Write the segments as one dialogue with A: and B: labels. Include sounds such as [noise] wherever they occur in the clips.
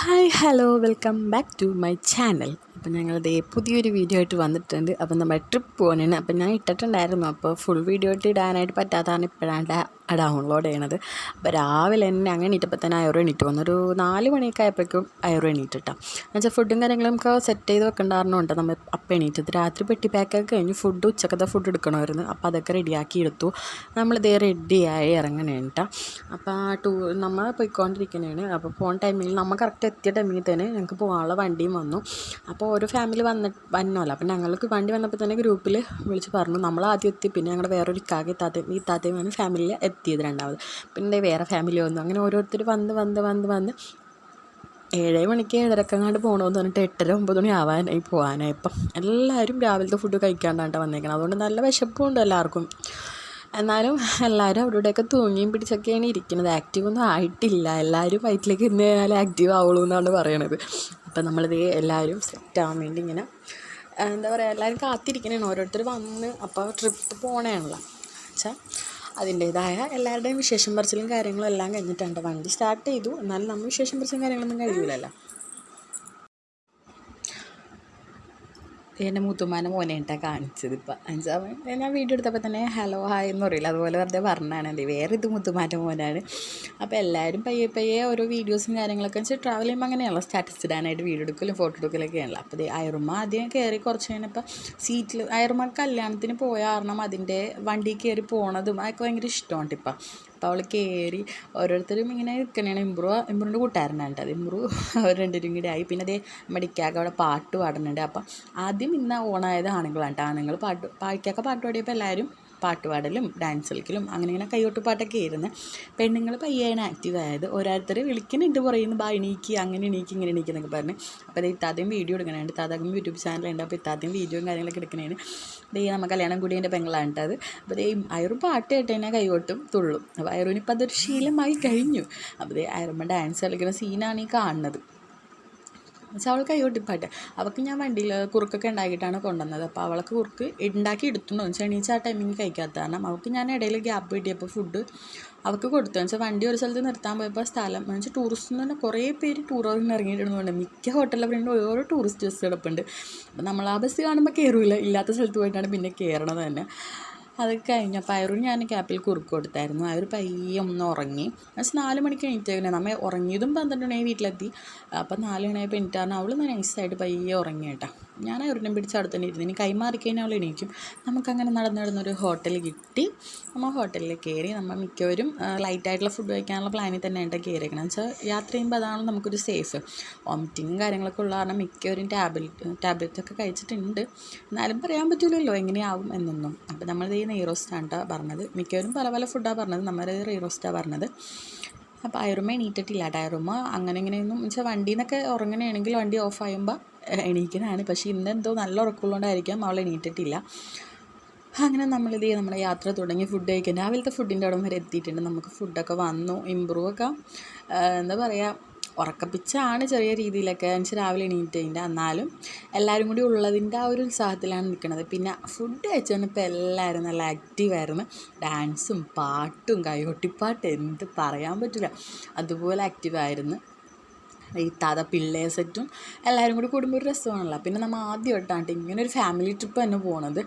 A: Hi hello welcome back to my channel. അപ്പം ഞങ്ങളത് പുതിയൊരു വീഡിയോ ആയിട്ട് വന്നിട്ടുണ്ട്. അപ്പം നമ്മൾ ട്രിപ്പ് പോകാനാണ്. അപ്പം ഞാൻ ഇട്ടിട്ടുണ്ടായിരുന്നു. അപ്പോൾ ഫുൾ വീഡിയോ ഇട്ട് ഇടാനായിട്ട് പറ്റാത്തതാണ് ഇപ്പോഴാണ് ഡൗൺലോഡ് ചെയ്യണത്. അപ്പോൾ രാവിലെ തന്നെ അങ്ങനെ ഇട്ടപ്പോൾ തന്നെ അയറോ എണീറ്റ് വന്നു. ഒരു നാല് മണിയൊക്കെ ആയപ്പോഴേക്കും അയറു എണീറ്റിട്ടാ. എന്നുവെച്ചാൽ ഫുഡും കാര്യങ്ങളും നമുക്ക് സെറ്റ് ചെയ്ത് വെക്കണ്ടായിരുന്നുണ്ട് നമ്മൾ അപ്പം എണീറ്റത്. രാത്രി പെട്ടി പാക്കൊക്കെ കഴിഞ്ഞ് ഫുഡ് ഉച്ചക്കത്തെ ഫുഡ് എടുക്കണമായിരുന്നു. അപ്പോൾ അതൊക്കെ റെഡിയാക്കി എടുത്തു. നമ്മളിതേ റെഡിയായി കേട്ടോ അപ്പോൾ ടൂ നമ്മൾ പോയിക്കൊണ്ടിരിക്കുന്നതാണ് അപ്പോൾ പോകുന്ന ടൈമിൽ നമ്മൾ കറക്റ്റ് എത്തിയ ടൈമിൽ തന്നെ ഞങ്ങൾക്ക് പോകാനുള്ള വണ്ടിയും വന്നു. അപ്പോൾ ഓരോ ഫാമിലി വന്ന് വന്നല്ലോ. അപ്പോൾ ഞങ്ങൾക്ക് വണ്ടി വന്നപ്പോൾ തന്നെ ഗ്രൂപ്പിൽ വിളിച്ച് പറഞ്ഞു. നമ്മൾ ആദ്യം എത്തി. പിന്നെ ഞങ്ങളുടെ വേറൊരു ഇക്കാകെ ഇത്താത്തയും ഈ ഇത്താത്തയുമാണ് ഫാമിലിയിൽ എത്തിയത് രണ്ടാമത് പിന്നെ വേറെ ഫാമിലി വന്നു. അങ്ങനെ ഓരോരുത്തർ വന്ന് വന്ന് വന്ന് വന്ന് ഏഴ് മണിക്ക് ഏഴരക്കങ്ങാണ്ട് പോകണമെന്ന് പറഞ്ഞിട്ട് എട്ടര ഒമ്പത് മണി ആവാനായി പോകാനായി ഇപ്പം. എല്ലാവരും രാവിലത്തെ ഫുഡ് കഴിക്കാണ്ടാണ് വന്നേക്കണം. അതുകൊണ്ട് നല്ല വിശപ്പുണ്ട് എല്ലാവർക്കും. എന്നാലും എല്ലാവരും അവരുടെയൊക്കെ തൂങ്ങിയും പിടിച്ചൊക്കെയാണ് ഇരിക്കുന്നത് ആക്റ്റീവ് ഒന്നും ആയിട്ടില്ല. എല്ലാവരും വയറ്റിലേക്ക് ഇന്ന് കഴിഞ്ഞാൽ ആക്റ്റീവ് ആവുള്ളൂ എന്നാണ് പറയണത്. അപ്പം നമ്മളിത് എല്ലാവരും സെറ്റ് ആവാൻ വേണ്ടി ഇങ്ങനെ എന്താ പറയുക എല്ലാവരും കാത്തിരിക്കണേണ്. ഓരോരുത്തർ വന്ന് അപ്പോൾ ട്രിപ്പ് പോകണേണല്ലോ വെച്ചാൽ അതിന്റേതായ എല്ലാവരുടെയും വിശേഷം പറച്ചിലും കാര്യങ്ങളും എല്ലാം കഴിഞ്ഞിട്ടുണ്ട്. വണ്ടി സ്റ്റാർട്ട് ചെയ്തു. എന്നാലും നമ്മൾ വിശേഷം പറച്ചിലും കാര്യങ്ങളൊന്നും കഴിയൂലല്ലോ. എന്റെ മുത്തുമ്മാന്റെ മോനെ ഇട്ടാ കാണിച്ചത് ഇപ്പം. എന്നുവെച്ചാൽ ഞാൻ വീഡിയോ എടുത്തപ്പോൾ തന്നെ ഹലോ ഹായ് എന്ന് പറയില്ല? അതുപോലെ വെറുതെ പറഞ്ഞാണ് എന്ത് വേറെ ഇത് മുത്തുമാന്റെ മോനാണ്. അപ്പോൾ എല്ലാവരും പയ്യെ പയ്യെ ഓരോ വീഡിയോസും കാര്യങ്ങളൊക്കെ വെച്ചാൽ ട്രാവൽ ചെയ്യുമ്പോൾ അങ്ങനെയാണല്ലോ സ്റ്റാറ്റസ് ഇടാനായിട്ട് വീഡിയോ എടുക്കലും ഫോട്ടോ എടുക്കലൊക്കെയാണല്ലോ അപ്പോൾ അയറുമ്മ ആദ്യം കയറി കുറച്ച് കഴിഞ്ഞപ്പോൾ സീറ്റിൽ അയറുമ്മ കല്യാണത്തിന് പോയ കാരണം അതിന്റെ വണ്ടി കയറി പോണതും അതൊക്കെ ഭയങ്കര ഇഷ്ടമാണ് ഇപ്പം. അപ്പോൾ അവൾ കയറി ഓരോരുത്തരും ഇങ്ങനെ നിൽക്കണേണ് ഇമ്പ്രൂ ഇമ്പ്രൂവിന്റെ കൂട്ടുകാരനാണ് കേട്ടോ. അത് ഇമ്പ്രൂ അവർ രണ്ടുപേരും കൂടി ആയി. പിന്നെ അതേ മടിക്കാക്ക അവിടെ പാട്ട് പാടുന്നുണ്ട്. അപ്പം ആദ്യം ഇന്ന് ഓണായത് ആണുങ്ങളാണ് കേട്ടോ. ആണുങ്ങൾ പാട്ട് പായ്ക്കാക്ക പാട്ട് പാടിയപ്പോൾ എല്ലാവരും പാട്ട് പാടലും ഡാൻസ് കളിക്കലും അങ്ങനെ ഇങ്ങനെ കൈകൊട്ട് പാട്ടൊക്കെ ആയിരുന്നു. പെണ്ണുങ്ങൾ പയ്യാണ് ആക്റ്റീവ് ആയത്. ഓരോരുത്തരെ വിളിക്കുന്നുണ്ട് പറയുന്നു ബാ എണീക്കുക അങ്ങനെ എണീക്കി ഇങ്ങനെ എണീക്കുന്നൊക്കെ പറഞ്ഞ്. അപ്പോൾ അത് ഇത്താദ്യം വീഡിയോ എടുക്കണുണ്ട്. ഇത്താദ്യം യൂട്യൂബ് ചാനലുണ്ട് അപ്പോൾ ഇത്താദ്യം വീഡിയോയും കാര്യങ്ങളൊക്കെ എടുക്കണേന് ദേ നമ്മൾ കല്യാണം കൂടി എന്റെ പെങ്ങളാണ് അപ്പോൾ ദേ അയറു പാട്ട് കേട്ട് തന്നെ തുള്ളും. അപ്പോൾ അയറുവിനിപ്പോൾ അതൊരു ശീലമായി കഴിഞ്ഞു. അപ്പോൾ ദേ അയറുമ്മ ഡാൻസ് കളിക്കുന്ന സീനാണ് ഈ കാണുന്നത്. എന്നുവെച്ചാൽ അവൾക്ക് കൈകൊട്ടിപ്പാട്ട് അവൾക്ക് ഞാൻ വണ്ടിയിൽ കുറുക്കൊക്കെ ഉണ്ടാക്കിയിട്ടാണ് കൊണ്ടുവന്നത്. അപ്പോൾ അവൾക്ക് കുറുക്ക് ഉണ്ടാക്കി എടുത്തുണ്ടോ എന്ന് വെച്ചാൽ ആ ടൈമിങ് കഴിക്കാത്ത കാരണം അവൾക്ക് ഞാൻ ഇടയിൽ ഗ്യാപ്പ് കിട്ടിയപ്പോൾ ഫുഡ് അവൾക്ക് കൊടുത്തു വെച്ചാൽ വണ്ടി ഒരു സ്ഥലത്ത് നിർത്താൻ പോയപ്പോൾ സ്ഥലം എന്ന് വെച്ചാൽ ടൂറിസ്റ്റ് എന്ന് പറഞ്ഞാൽ കുറേ പേര് ടൂറിന് ഇറങ്ങിയിട്ടുണ്ട് മിക്ക ഹോട്ടലിൽ പറയുന്നത് ഓരോ ടൂറിസ്റ്റ് ബസ് കിടപ്പുണ്ട് അപ്പോൾ നമ്മൾ ആ ബസ് കാണുമ്പോൾ കയറില്ല ഇല്ലാത്ത സ്ഥലത്ത് പോയിട്ടാണ് പിന്നെ കയറണത് തന്നെ. അത് കഴിഞ്ഞപ്പോൾ അയറും ഞാൻ ക്യാപ്പിൽ കുറുക്ക് കൊടുത്തായിരുന്നു. അയർ പയ്യെ ഒന്ന് ഉറങ്ങി. പക്ഷേ നാല് മണിക്ക് എണീറ്റേക്കണേ നമ്മൾ ഉറങ്ങിയതും പന്ത്രണ്ട് മണി വീട്ടിലെത്തി. അപ്പം നാല് മണിയായപ്പോൾ എണീറ്റാണ് അവൾ നൈസായിട്ട് പയ്യെ ഉറങ്ങി കേട്ടോ ഞാൻ ഒരെണ്ണം പിടിച്ച് അവിടെ തന്നെ ഇരുന്നു ഇനി കൈമാറി കഴിഞ്ഞാൽ അവൾ എണീക്കും. നമുക്കങ്ങനെ നടന്ന് നടന്നൊരു ഹോട്ടൽ കിട്ടി. നമ്മൾ ഹോട്ടലിൽ കയറി നമ്മൾ മിക്കവരും ലൈറ്റായിട്ടുള്ള ഫുഡ് കഴിക്കാനുള്ള പ്ലാനിൽ തന്നെ ആയിട്ട് കയറിയിരിക്കണം വെച്ചാൽ യാത്ര ചെയ്യുമ്പോൾ അതാണ് നമുക്കൊരു സേഫ് വോമിറ്റിങ്ങും കാര്യങ്ങളൊക്കെ ഉള്ള കാരണം മിക്കവരും ടാബ്ലറ്റ് ഒക്കെ കഴിച്ചിട്ടുണ്ട്. എന്നാലും പറയാൻ പറ്റില്ലല്ലോ എങ്ങനെയാവും എന്നൊന്നും. അപ്പോൾ നമ്മൾ ഈ നെയ് റോസ്റ്റാണ് പറഞ്ഞത്. മിക്കവരും പല പല ഫുഡാണ് പറഞ്ഞത്. നമ്മൾ റീറോസ്റ്റാണ് പറഞ്ഞത്. അപ്പോൾ അയറുമ്മ എണീറ്റിട്ടില്ല. ഡയറുമ്മ അങ്ങനെ ഇങ്ങനെയൊന്നും. വെച്ചാൽ വണ്ടിയിൽ നിന്നൊക്കെ ഉറങ്ങണമെങ്കിൽ വണ്ടി ഓഫ് ആകുമ്പോൾ എണീക്കണതാണ് പക്ഷേ ഇന്നെന്തോ നല്ല ഉറക്കമുള്ളതുകൊണ്ടായിരിക്കാം അവൾ എണീറ്റിട്ടില്ല. അങ്ങനെ നമ്മളിത് നമ്മുടെ യാത്ര തുടങ്ങി ഫുഡ് കഴിക്കാൻ. രാവിലത്തെ ഫുഡിന്റെ അവിടം വരെ എത്തിയിട്ടുണ്ട്. നമുക്ക് ഫുഡൊക്കെ വന്നു ഇമ്പ്രൂവ് ഒക്കെ. എന്താ പറയുക ഉറക്കപ്പിച്ചാണ് ചെറിയ രീതിയിലൊക്കെ എന്നുവെച്ചാൽ രാവിലെ എണീറ്റതിന്റെ. എന്നാലും എല്ലാവരും കൂടി ഉള്ളതിന്റെ ആ ഒരു ഉത്സാഹത്തിലാണ് നിൽക്കുന്നത്. പിന്നെ ഫുഡ് കഴിച്ചുകൊണ്ട് ഇപ്പോൾ എല്ലാവരും നല്ല ആക്റ്റീവായിരുന്നു ഡാൻസും പാട്ടും കൈകൊട്ടിപ്പാട്ട് എന്ത് പറയാൻ പറ്റില്ല അതുപോലെ ആക്റ്റീവായിരുന്നു ഈ താത പിള്ളേ സെറ്റും എല്ലാവരും കൂടി കൂടുമ്പോൾ ഒരു രസമാണല്ലോ. പിന്നെ നമ്മൾ ആദ്യമായിട്ടാണ് ഇങ്ങനെ ഒരു ഫാമിലി ട്രിപ്പ് തന്നെ പോണത്.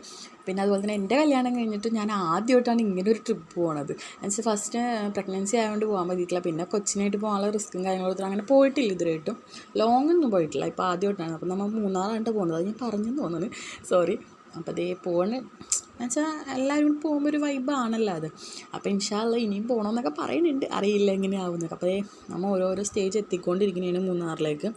A: പിന്നെ അതുപോലെ തന്നെ എന്റെ കല്യാണം കഴിഞ്ഞിട്ട് ഞാൻ ആദ്യമായിട്ടാണ് ഇങ്ങനെ ഒരു ട്രിപ്പ് പോണത്. എന്നുവെച്ചാൽ ഫസ്റ്റ് പ്രഗ്നൻസി ആയതുകൊണ്ട് പോകാൻ പറ്റിയിട്ടില്ല. പിന്നെ കൊച്ചിനായിട്ട് പോകാനുള്ള റിസ്ക്കും കാര്യങ്ങളും അങ്ങനെ പോയിട്ടില്ല ഇതുവരെയായിട്ടും. ലോങ് ഒന്നും പോയിട്ടില്ല. ഇപ്പോൾ ആദ്യമായിട്ടാണ്. അപ്പോൾ നമ്മൾ മൂന്നാറായിട്ട് പോകുന്നത് അത് ഞാൻ പറഞ്ഞു തോന്നുന്നു. സോറി അപ്പോൾ അതേ പോകണ എന്നുവെച്ചാൽ എല്ലാവരും കൂടി പോകുമ്പോൾ ഒരു വൈബാണല്ലോ അത്. അപ്പോൾ ഇൻഷാല്ല ഇനിയും പോകണമെന്നൊക്കെ പറയുന്നുണ്ട്. അറിയില്ല എങ്ങനെയാവുന്നൊക്കെ. അപ്പോൾ നമ്മൾ ഓരോരോ സ്റ്റേജ് എത്തിക്കൊണ്ടിരിക്കുന്നതിന് മൂന്നാറിലേക്ക്.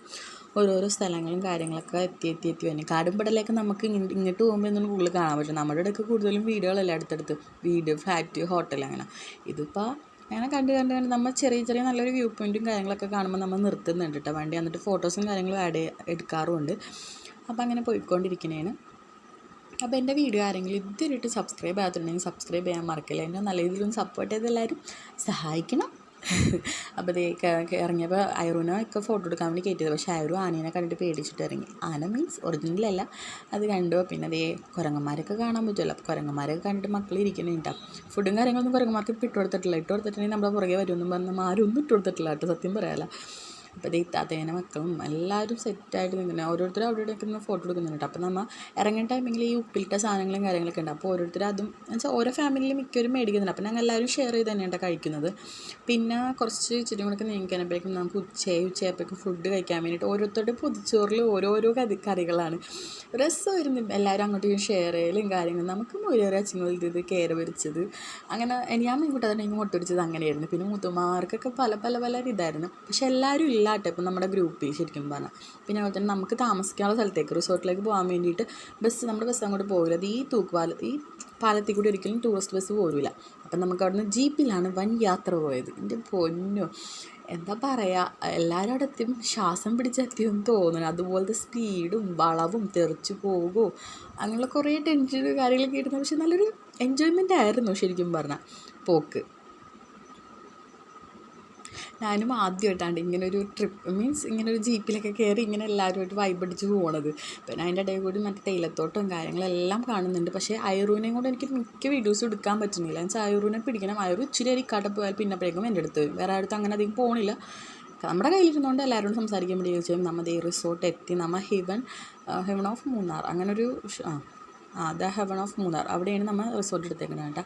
A: ഓരോരോ സ്ഥലങ്ങളും കാര്യങ്ങളൊക്കെ എത്തി എത്തി എത്തി വരുന്നത് കാടുംപടലേക്ക് നമുക്ക് ഇങ്ങോട്ട് പോകുമ്പോൾ ഒന്നും കൂടുതൽ കാണാൻ പറ്റും നമ്മുടെ ഇടയ്ക്ക് കൂടുതലും വീടുകളല്ലേ അടുത്തടുത്ത്. വീട് ഫ്ലാറ്റ് ഹോട്ടൽ അങ്ങനെ. ഇതിപ്പോൾ അങ്ങനെ കണ്ട് കണ്ട് കണ്ട് നമ്മൾ ചെറിയ ചെറിയ നല്ലൊരു വ്യൂ പോയിന്റും കാര്യങ്ങളൊക്കെ കാണുമ്പോൾ നമ്മൾ നിർത്തുന്നുണ്ട് കേട്ടോ വണ്ടി എന്നിട്ട് ഫോട്ടോസും കാര്യങ്ങളും ആഡ് എടുക്കാറുമുണ്ട് അപ്പോൾ അങ്ങനെ പോയിക്കൊണ്ടിരിക്കുന്നതാണ് അപ്പോൾ എന്റെ വീഡിയോ ആരെങ്കിലും ഇതുവരെയിട്ട് സബ്സ്ക്രൈബ് ചെയ്യാത്തുണ്ടെങ്കിൽ സബ്സ്ക്രൈബ് ചെയ്യാൻ മറക്കില്ല. എന്നെ നല്ല രീതിയിലൊന്ന് സപ്പോർട്ട് ചെയ്ത് എല്ലാവരും സഹായിക്കണം. [laughs] അപ്പോൾ ദേ ഇറങ്ങിയപ്പോൾ ഐറൂനെ ഒക്കെ ഫോട്ടോ എടുക്കാൻ വേണ്ടി കയറ്റിയത്. പക്ഷേ അയറു ആനേനെ കണ്ടിട്ട് പേടിച്ചിട്ട് ഇറങ്ങി. ആന മീൻസ് ഒറിജിനലല്ല അത് കണ്ടു. പിന്നെ അതേ കുരങ്ങന്മാരൊക്കെ കാണാൻ പറ്റുമല്ലോ. അപ്പോൾ കുരങ്ങന്മാരൊക്കെ കണ്ടിട്ട് മക്കൾ ഇരിക്കുന്നുണ്ടാവും ഫുഡും കാര്യങ്ങളൊന്നും കുരങ്ങന്മാർക്ക് ഇട്ട് കൊടുത്തിട്ടില്ല. ഇട്ട് കൊടുത്തിട്ടുണ്ടെങ്കിൽ നമ്മുടെ പുറകെ വരുമെന്നും പറഞ്ഞാൽ ആരും ഒന്നും ഇട്ട് കൊടുത്തിട്ടില്ല കേട്ടോ. സത്യം പറയാമല്ലോ അപ്പോൾ ഇത് ഇത്താത്തേനെ മക്കളും എല്ലാവരും സെറ്റായിട്ട് നിൽക്കുന്നത് ഓരോരുത്തരും അവിടെ നിന്ന് ഫോട്ടോ എടുക്കുന്നുണ്ട് അപ്പോൾ നമ്മൾ ഇറങ്ങുന്ന ടൈമിൽ ഈ ഉപ്പിലിട്ട സാധനങ്ങളും കാര്യങ്ങളൊക്കെ ഉണ്ട്. അപ്പോൾ ഓരോരുത്തർ അതും എന്നുവെച്ചാൽ ഓരോ ഫാമിലിയിലും മിക്കവരും മേടിക്കുന്നുണ്ട്. അപ്പോൾ ഞങ്ങൾ എല്ലാവരും ഷെയർ ചെയ്ത് തന്നെയാണ് കഴിക്കുന്നത്. പിന്നെ കുറച്ച് ഇച്ചിരി കൂടെ നീങ്ങിക്കാനപ്പോഴേക്കും നമുക്ക് ഉച്ചയായി. ഉച്ചയായപ്പോഴേക്കും ഫുഡ് കഴിക്കാൻ വേണ്ടിയിട്ട് ഓരോരുത്തരുടെ പുതുച്ചോറിൽ ഓരോരോ കറി കറികളാണ്. രസമായിരുന്നു. എല്ലാവരും അങ്ങോട്ടും ഷെയർ ചെയ്യലും കാര്യങ്ങളും. നമുക്ക് മുരേറെ അച്ഛനും ഇത് കയറ പൊരിച്ചത് അങ്ങനെ ഞാൻ മീൻകൂട്ടാതെ മുട്ട പൊരിച്ചത് അങ്ങനെയായിരുന്നു. പിന്നെ മുത്തുമാർക്കൊക്കെ പല പല പല ഇതായിരുന്നു പക്ഷെ എല്ലാവരും ഇല്ല കേട്ടോ ഇപ്പം നമ്മുടെ ഗ്രൂപ്പിൽ ശരിക്കും പറഞ്ഞാൽ. പിന്നെ അതുപോലെ തന്നെ നമുക്ക് താമസിക്കാനുള്ള സ്ഥലത്തേക്ക് റിസോർട്ടിലേക്ക് പോകാൻ വേണ്ടിയിട്ട് ബസ് നമ്മുടെ ബസ് അങ്ങോട്ട് പോകില്ല. അത് ഈ തൂക്കുപാല ഈ പാലത്തിൽ കൂടി ഒരിക്കലും ടൂറിസ്റ്റ് ബസ് പോരില്ല അപ്പം നമുക്ക് അവിടുന്ന് ജീപ്പിലാണ് വൻ യാത്ര പോയത്. എന്റെ പൊന്നു എന്താ പറയുക എല്ലാവരും അവിടെ എത്തിയും ശ്വാസം പിടിച്ചെത്തിയെന്ന് തോന്നുന്നു അതുപോലത്തെ സ്പീഡും വളവും തെറിച്ച് പോകുമോ അങ്ങനെയുള്ള കുറേ ടെൻഷനും കാര്യങ്ങളൊക്കെ ആയിരുന്നു. പക്ഷെ നല്ലൊരു എൻജോയ്മെന്റ് ആയിരുന്നു ശരിക്കും പറഞ്ഞാൽ പോക്ക്. ഞാനും ആദ്യമായിട്ടാണ് ഇങ്ങനെ ഒരു ട്രിപ്പ് മീൻസ് ഇങ്ങനെ ഒരു ജീപ്പിലൊക്കെ കയറി ഇങ്ങനെ എല്ലാവരുമായിട്ട് വൈബടിച്ച് പോകണത് പിന്നെ അതിന്റെ ഇടയിൽ കൂടി മറ്റേ തേയിലത്തോട്ടവും കാര്യങ്ങളെല്ലാം കാണുന്നുണ്ട്. പക്ഷേ അയറൂനെയും കൊണ്ട് എനിക്ക് മിക്ക വീഡിയോസ് എടുക്കാൻ പറ്റുന്നില്ല. എന്ന് വെച്ചാൽ അയറൂനെ പിടിക്കണം. അയറു ഇച്ചിരി അരിക്കാട്ടെ പോയാൽ പിന്നപ്പോഴേക്കും എന്റെ അടുത്ത് വേറെ അടുത്ത് അങ്ങനെ അധികം പോകണില്ല നമ്മുടെ കയ്യിലിരുന്നുകൊണ്ട് എല്ലാവരോടും സംസാരിക്കാൻ വേണ്ടി ചോദിച്ചാൽ നമ്മൾ ഈ റിസോർട്ട് എത്തി. നമ്മൾ ഹിവൻ ഹെവൻ ഓഫ് മൂന്നാർ. അങ്ങനൊരു ആ. ആ ദ ഹെവൺ ഓഫ് മൂന്നാർ. അവിടെയാണ് നമ്മൾ റിസോർട്ട് എടുത്തേക്കുന്നത് കേട്ടോ.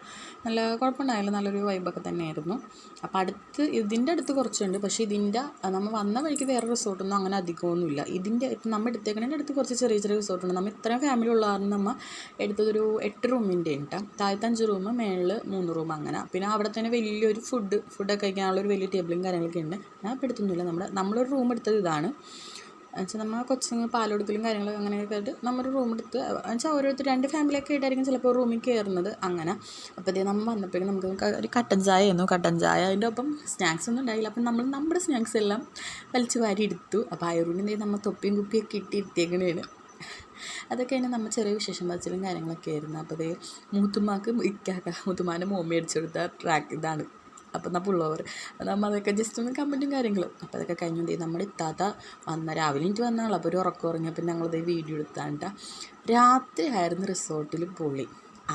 A: നല്ല കുഴപ്പമുണ്ടായില്ല നല്ലൊരു വൈബൊക്കെ തന്നെയായിരുന്നു. അപ്പോൾ അടുത്ത് ഇതിന്റെ അടുത്ത് കുറച്ചുണ്ട്. പക്ഷേ ഇതിന്റെ നമ്മൾ വന്ന വഴിക്ക് വേറെ റിസോർട്ടൊന്നും അങ്ങനെ അധികമൊന്നുമില്ല. ഇതിന്റെ ഇപ്പം നമ്മൾ എടുത്തേക്കുന്നതിന്റെ അടുത്ത് കുറച്ച് ചെറിയ ചെറിയ റിസോർട്ടുണ്ട്. നമ്മൾ ഇത്രയും ഫാമിലി ഉള്ള കാരണം നമ്മൾ എടുത്തതൊരു എട്ട് റൂമിന്റെ കേട്ടോ. താഴത്തെ അഞ്ച് റൂം മേളിൽ മൂന്ന് റൂം അങ്ങനെ. പിന്നെ അവിടെ തന്നെ വലിയൊരു ഫുഡ് ഫുഡൊക്കെ കഴിക്കാനുള്ള ഒരു വലിയ ടേബിളും കാര്യങ്ങളൊക്കെ ഉണ്ട്. ഞാൻ ഇപ്പോൾ എടുത്തൊന്നുമില്ല. നമ്മുടെ നമ്മളൊരു റൂം എടുത്തത് ഇതാണ്. എന്നുവെച്ചാൽ നമ്മൾ കൊച്ചിന് പാൽ കൊടുക്കലും കാര്യങ്ങളൊക്കെ അങ്ങനെയൊക്കെ ആയിട്ട് നമ്മളൊരു റൂം എടുത്ത് എന്നുവെച്ചാൽ ഓരോരുത്തർ രണ്ട് ഫാമിലിയൊക്കെ ആയിട്ടായിരിക്കും ചിലപ്പോൾ റൂമിൽ കയറുന്നത് അങ്ങനെ. അപ്പോൾ ഇതേ നമ്മൾ വന്നപ്പോഴേക്കും നമുക്ക് ഒരു കട്ടൻ ചായ ആയിരുന്നു. കട്ടൻ ചായ അതിന്റെ ഒപ്പം സ്നാക്സ് ഒന്നും ഉണ്ടായില്ല. അപ്പം നമ്മൾ നമ്മുടെ സ്നാക്സ് എല്ലാം വലിച്ചു വാരി എടുത്തു. അപ്പോൾ അയറൂണിന്റെ നമ്മൾ തൊപ്പിയും കുപ്പിയൊക്കെ ഇട്ടി ഇരുത്തിയേക്കണേണ് അതൊക്കെ തന്നെ നമ്മൾ ചെറിയ വിശേഷം വച്ചിലും കാര്യങ്ങളൊക്കെ ആയിരുന്നു. അപ്പോൾ അതേ മൂത്തുമാക്ക് ഇക്കാക്ക മൂത്തുമാന്റെ മോമി അടിച്ചു കൊടുത്ത ട്രാക്ക് ഇതാണ്. അപ്പം എന്നാൽ ഉള്ളവർ നമ്മൾ അതൊക്കെ ജസ്റ്റ് ഒന്ന് കമന്റും കാര്യങ്ങളും. അപ്പോൾ അതൊക്കെ കഴിഞ്ഞു എന്ത് നമ്മുടെ ഇത്താത്ത വന്ന രാവിലെ എനിക്ക് വന്നാളോ അപ്പോൾ ഒരു ഉറക്കം ഉറങ്ങിയപ്പോൾ ഞങ്ങളത് വീഡിയോ എടുത്താണ്ട രാത്രി ആയിരുന്നു റിസോർട്ടിൽ പുള്ളി.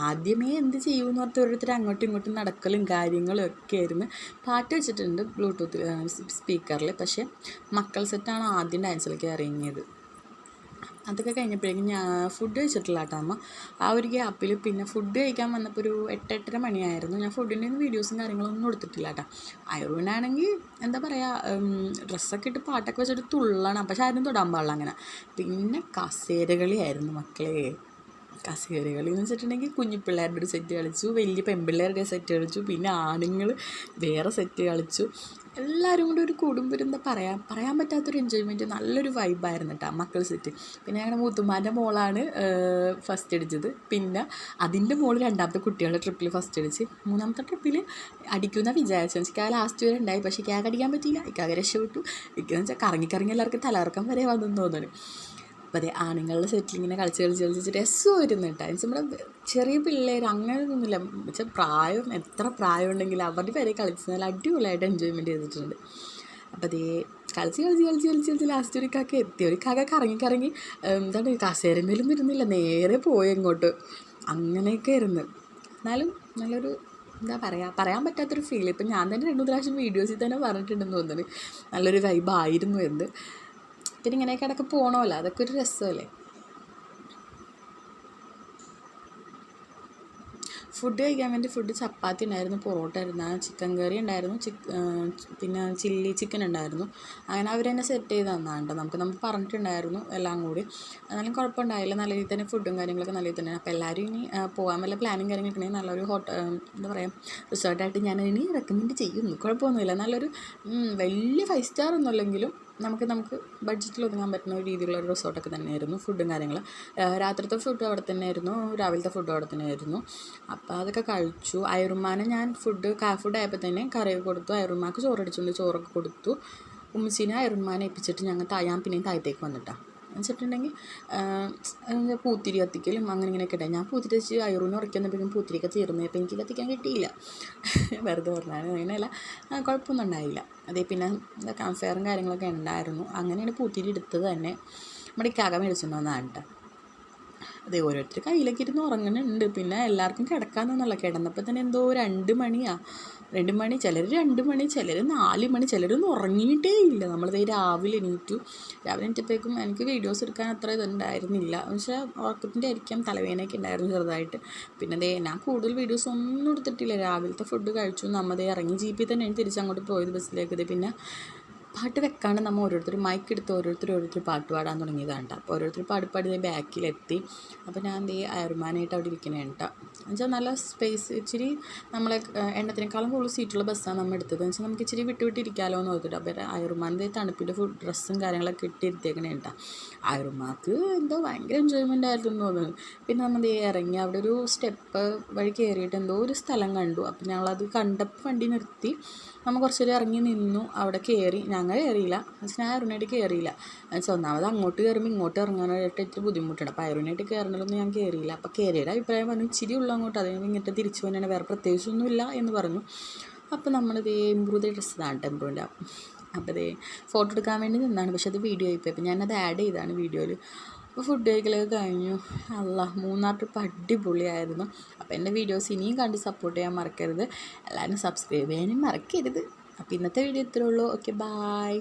A: ആദ്യമേ എന്ത് ചെയ്യുമെന്ന് പറഞ്ഞിട്ട് ഓരോരുത്തർ അങ്ങോട്ടും ഇങ്ങോട്ടും നടക്കലും കാര്യങ്ങളും ഒക്കെ ആയിരുന്നു. പാട്ട് വെച്ചിട്ടുണ്ട് ബ്ലൂടൂത്ത് സ്പീക്കറിൽ പക്ഷേ മക്കൾ സെറ്റാണ് ആദ്യം ഡാൻസിലേക്ക് ഇറങ്ങിയത്. അതൊക്കെ കഴിഞ്ഞപ്പോഴേക്കും ഞാൻ ഫുഡ് കഴിച്ചിട്ടില്ല കേട്ടോ അമ്മ. ആ ഒരു ഗ്യാപ്പിൽ പിന്നെ ഫുഡ് കഴിക്കാൻ വന്നപ്പോൾ ഒരു എട്ട് എട്ടര മണിയായിരുന്നു. ഞാൻ ഫുഡിന്റെ ഒന്നും വീഡിയോസും കാര്യങ്ങളൊന്നും എടുത്തിട്ടില്ല കേട്ടോ അയറൂനാണെങ്കിൽ എന്താ പറയുക ഡ്രസ്സൊക്കെ ഇട്ട് പാട്ടൊക്കെ വെച്ചിട്ട് തുള്ളണം. പക്ഷെ ആരും തൊടാൻ പാടില്ല അങ്ങനെ. പിന്നെ കസേരകളിയായിരുന്നു മക്കളെ. കസേരകളി എന്ന് വെച്ചിട്ടുണ്ടെങ്കിൽ കുഞ്ഞു പിള്ളേരുടെ ഒരു സെറ്റ് കളിച്ചു വലിയ പെൺപിള്ളേരുടെ സെറ്റ് കളിച്ചു പിന്നെ ആണുങ്ങൾ വേറെ സെറ്റ് കളിച്ചു. എല്ലാവരും കൂടി ഒരു കുടുംബം എന്താ പറയാൻ പറയാൻ പറ്റാത്തൊരു എൻജോയ്മെന്റ് നല്ലൊരു വൈബായിരുന്നു കേട്ടോ മക്കൾ സെറ്റ് പിന്നെ ഞങ്ങളുടെ മൂത്തുമ്മാന്റെ മോളാണ് ഫസ്റ്റ് അടിച്ചത്. പിന്നെ അതിന്റെ മോൾ രണ്ടാമത്തെ കുട്ടികളുടെ ട്രിപ്പിൽ ഫസ്റ്റ് അടിച്ച്. മൂന്നാമത്തെ ട്രിപ്പിൽ അടിക്കുന്ന വിചാരിച്ചു വെച്ചാൽ ലാസ്റ്റ് വരെ ഉണ്ടായി പക്ഷേ ക്യാക്ക് അടിക്കാൻ പറ്റിയില്ല. ഇക്കാകെ രക്ഷപ്പെട്ടു. ഇക്കെന്ന് വെച്ചാൽ കറങ്ങി കറങ്ങി എല്ലാവർക്കും തലകറക്കം വരെ വന്നെന്ന് തോന്നുന്നു. അപ്പോൾ അതെ ആണുങ്ങളുടെ സെറ്റിൽ ഇങ്ങനെ കളിച്ച് കളിച്ച് കളിച്ച് രസമായിരുന്നു കേട്ടോ. എന്ന് നമ്മുടെ ചെറിയ പിള്ളേർ അങ്ങനെയൊന്നുമില്ല. വെച്ചാൽ പ്രായം എത്ര പ്രായം ഉണ്ടെങ്കിലും അവരുടെ വരെ കളിച്ച് നല്ല അടിപൊളിയായിട്ട് എൻജോയ്മെന്റ് ചെയ്തിട്ടുണ്ട്. അപ്പോൾ അതേ കളിച്ച് കളിച്ച് കളിച്ച് കളിച്ച് കളിച്ച് ലാസ്റ്റ് ഒരു കാക്ക എത്തി. ഒരു കാക്ക കറങ്ങി കറങ്ങി എന്താണ് കസേരമേലും ഇരുന്നില്ല നേരെ പോയി ഇങ്ങോട്ട് അങ്ങനെയൊക്കെ ആയിരുന്നു. എന്നാലും നല്ലൊരു എന്താ പറയുക പറയാൻ പറ്റാത്തൊരു ഫീൽ ഇപ്പം ഞാൻ തന്നെ രണ്ടു പ്രാവശ്യം വീഡിയോസിൽ തന്നെ പറഞ്ഞിട്ടുണ്ടെന്ന് തോന്നുന്നു. നല്ലൊരു വൈബായിരുന്നു എന്ന്. പിന്നെ ഇങ്ങനെയൊക്കെ ഇടയ്ക്ക് പോകണമല്ലോ അതൊക്കെ ഒരു രസമല്ലേ? ഫുഡ് കഴിക്കാൻ വേണ്ടി ഫുഡ് ചപ്പാത്തി ഉണ്ടായിരുന്നു പൊറോട്ട ആയിരുന്നു ചിക്കൻ കറി ഉണ്ടായിരുന്നു പിന്നെ ചില്ലി ചിക്കൻ ഉണ്ടായിരുന്നു. അങ്ങനെ അവർ തന്നെ സെറ്റ് ചെയ്ത് തന്നാണ് കേട്ടോ നമുക്ക് നമുക്ക് പറഞ്ഞിട്ടുണ്ടായിരുന്നു എല്ലാം കൂടി. എന്നാലും കുഴപ്പമുണ്ടായില്ല. നല്ല രീതിയിൽ തന്നെ ഫുഡും കാര്യങ്ങളൊക്കെ നല്ല രീതിയിൽ തന്നെ. അപ്പോൾ എല്ലാവരും ഇനി പോകാൻ വല്ല പ്ലാനും കാര്യങ്ങളൊക്കെ ഉണ്ടെങ്കിൽ നല്ലൊരു ഹോട്ടൽ എന്താ പറയുക റിസോർട്ടായിട്ട് ഞാൻ ഇനി റെക്കമെൻഡ് ചെയ്യുന്നു. കുഴപ്പമൊന്നുമില്ല. നല്ലൊരു വലിയ ഫൈവ് സ്റ്റാർ ഒന്നുമല്ലെങ്കിലും നമുക്ക് നമുക്ക് ബഡ്ജറ്റിൽ ഒതുങ്ങാൻ പറ്റുന്ന ഒരു രീതിയിലുള്ള റിസോർട്ടൊക്കെ തന്നെയായിരുന്നു ഫുഡും കാര്യങ്ങളും. രാത്രിത്തെ ഫുഡ് അവിടെ തന്നെയായിരുന്നു രാവിലത്തെ ഫുഡ് അവിടെ തന്നെയായിരുന്നു. അപ്പോൾ അതൊക്കെ കഴിച്ചു. അയറുമാനെ ഞാൻ ഫുഡ് കാ ഫുഡ് ആയപ്പോൾ തന്നെ കറി കൊടുത്തു. അയറുമാക്ക് ചോറടിച്ചുകൊണ്ട് ചോറൊക്കെ കൊടുത്തു. ഉമ്മച്ചീനെ അയറുമാനെ ഏൽപ്പിച്ചിട്ട് ഞങ്ങൾ തായാൻ പിന്നെയും താഴത്തേക്ക് വന്നിട്ടാണ് വെച്ചിട്ടുണ്ടെങ്കിൽ പൂത്തിരി കത്തിക്കലും അങ്ങനെ ഇങ്ങനെയൊക്കെ ഉണ്ടായി ഞാൻ പൂത്തിരി വെച്ച് അയറൂന്ന് ഉറക്കുന്നപ്പോഴും പൂത്തിരിയൊക്കെ തീർന്നു. അപ്പോൾ എനിക്ക് കത്തിക്കാൻ കിട്ടിയില്ല. വെറുതെ പറഞ്ഞാൽ അങ്ങനെയല്ല. കുഴപ്പമൊന്നും ഉണ്ടായില്ല. അതേ പിന്നെ കാൺഫെയറും കാര്യങ്ങളൊക്കെ ഉണ്ടായിരുന്നു. അങ്ങനെയാണ് പൂത്തിരി എടുത്തത് തന്നെ. നമ്മുടെ ഇക്കാക മേടിച്ചിട്ടുണ്ടോ എന്നാണ് കേട്ടോ അതെ ഓരോരുത്തർ കയ്യിലൊക്കെ ഇരുന്ന് ഉറങ്ങുന്നുണ്ട് പിന്നെ എല്ലാവർക്കും കിടക്കാന്നൊന്നുമല്ല കിടന്നപ്പോൾ തന്നെ എന്തോ രണ്ട് മണിയാ. രണ്ട് മണി ചിലർ രണ്ട് മണി ചിലർ നാല് മണി ചിലരൊന്നും ഉറങ്ങിയിട്ടേ ഇല്ല. നമ്മളിത് രാവിലെ എണീറ്റു. രാവിലെ എണീറ്റപ്പോഴേക്കും എനിക്ക് വീഡിയോസ് എടുക്കാൻ അത്ര ഇതുണ്ടായിരുന്നില്ല. പക്ഷേ ഉറക്കത്തിന്റെ ആയിരിക്കാം തലവേദനയൊക്കെ ഉണ്ടായിരുന്നു ചെറുതായിട്ട്. പിന്നെ ദേ ഞാൻ കൂടുതൽ വീഡിയോസ് ഒന്നും എടുത്തിട്ടില്ല. രാവിലത്തെ ഫുഡ് കഴിച്ചു. നമ്മ ദേ ഇറങ്ങി ജീപ്പിൽ തന്നെയാണ് തിരിച്ചങ്ങോട്ട് പോയത് ബസ്സിലേക്ക്. പിന്നെ പാട്ട് വെക്കാണ്ട് നമ്മൾ ഓരോരുത്തർ മൈക്ക് എടുത്ത് ഓരോരുത്തർ ഓരോരുത്തർ പാട്ട് പാടാൻ തുടങ്ങിയതാണ് കേട്ടോ അപ്പോൾ ഓരോരുത്തർ പാടി പാടി ബാക്കിലെത്തി. അപ്പോൾ ഞാൻ ദേ അയർമാനായിട്ട് അവിടെ ഇരിക്കണേ കേട്ടോ എന്നുവെച്ചാൽ നല്ല സ്പേസ് ഇച്ചിരി നമ്മളെ എണ്ണത്തിനേക്കാളും കൂടുതൽ സീറ്റുള്ള ബസ്സാണ് നമ്മൾ എടുത്തത്. എന്ന് വെച്ചാൽ നമുക്ക് ഇച്ചിരി വിട്ട് വിട്ടിരിക്കാമല്ലോ എന്ന് ഓർത്തിട്ട് അപ്പോൾ അയർമാന്റെ തണുപ്പിന്റെ ഫുഡ് ഡ്രസ്സും കാര്യങ്ങളൊക്കെ ഇട്ടിരുത്തിയേക്കണേ കേട്ടോ അയർമാർക്ക് എന്തോ ഭയങ്കര എൻജോയ്മെന്റ് ആയിരുന്നു എന്ന് തോന്നുന്നു. പിന്നെ നമ്മൾ ദേ ഇറങ്ങി അവിടെ ഒരു സ്റ്റെപ്പ് വഴി കയറിയിട്ട് എന്തോ ഒരു സ്ഥലം കണ്ടു. അപ്പോൾ ഞങ്ങളത് കണ്ടപ്പോൾ വണ്ടി നിർത്തി. നമ്മൾ കുറച്ച് നേരം ഇറങ്ങി നിന്നു. അവിടെ കയറി ഞങ്ങൾ കയറിയില്ല ഞാൻ അരുണായിട്ട് കയറിയില്ല എന്നുവെച്ചാൽ ഒന്നാമത് അങ്ങോട്ട് കയറുമ്പോൾ ഇങ്ങോട്ട് ഇറങ്ങാനായിട്ട് ഇത്തിരി ബുദ്ധിമുട്ടുണ്ട്. അപ്പോൾ അരുണായിട്ട് കയറണമൊന്നും ഞാൻ കയറിയില്ല അപ്പോൾ കയറിയുടെ അഭിപ്രായം പറഞ്ഞു ഇച്ചിരി ഉള്ളു അങ്ങോട്ട്. അതിന് ഇങ്ങോട്ട് തിരിച്ചു പോകാനാണ് വേറെ പ്രത്യേകിച്ചൊന്നുമില്ല എന്ന് പറഞ്ഞു. അപ്പോൾ നമ്മളിത് ഇമ്പ്രൂവ് ഡ്രസ്സ് ഇതാണ് അപ്പോൾ ഇത് ഫോട്ടോ എടുക്കാൻ വേണ്ടി നിന്നാണ്. പക്ഷെ അത് വീഡിയോ ആയിപ്പോയി അപ്പോൾ ഞാനത് ആഡ് ചെയ്താണ് വീഡിയോയിൽ അപ്പോൾ ഫുഡ് കഴിക്കലൊക്കെ കഴിഞ്ഞു. അല്ല മൂന്നാർ ട്രിപ്പ് അടിപൊളിയായിരുന്നു. അപ്പോൾ എന്റെ വീഡിയോസ് ഇനിയും കണ്ട് സപ്പോർട്ട് ചെയ്യാൻ മറക്കരുത്. എല്ലാവരും സബ്സ്ക്രൈബ് ചെയ്യാനും മറക്കരുത്. അപ്പോൾ ഇന്നത്തെ വീഡിയോ ഇത്രയേ ഉള്ളൂ. Okay bye